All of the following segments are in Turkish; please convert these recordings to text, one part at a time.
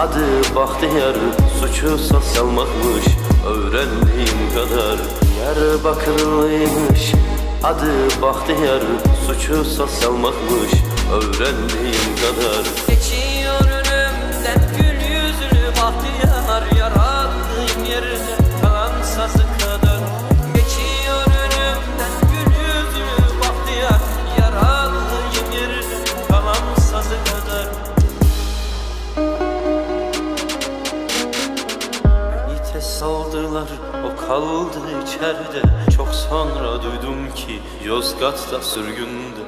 Adı Bahtiyar Suçu salmakmış Öğrendiğim kadar Diyarbakırlıymış Adı Bahtiyar Suçu salmakmış Öğrendiğim kadar. Geçiyor Beni test aldılar o kaldı içeride. Çok sonra duydum ki Yozgat'ta sürgünde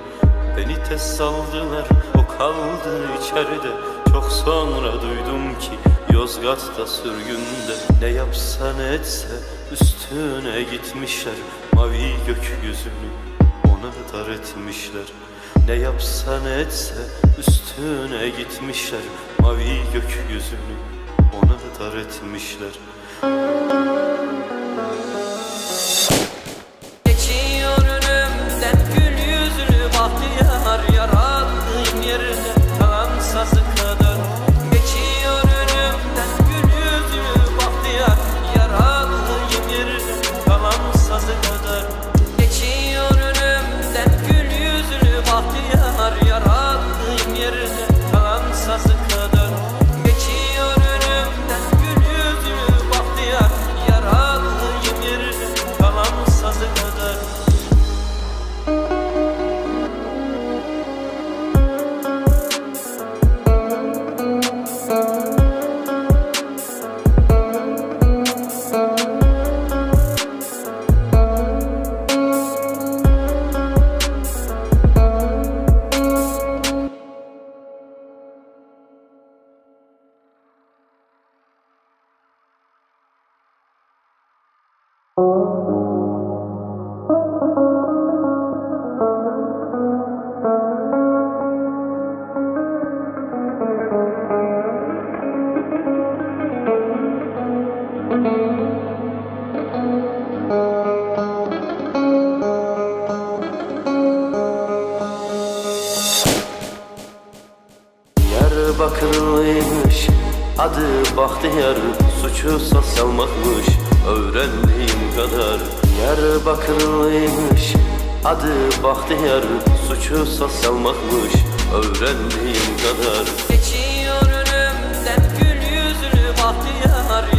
Beni test aldılar o kaldı içeride. Çok sonra duydum ki Yozgat'ta sürgünde Ne yapsa ne etse üstüne gitmişler. Mavi gökyüzünü ona dar etmişler. Ne yapsa ne etse üstüne gitmişler. Mavi gökyüzünü ona dar etmişler bakırlıymış Adı Bahtiyar Suçu sosyal mahmuş Öğrendiğim kadar Yar bakırlıymış Adı Bahtiyar Suçu sosyal mahmuş Öğrendiğim kadar. Geçiyor önümden gül yüzlü Bahtiyar.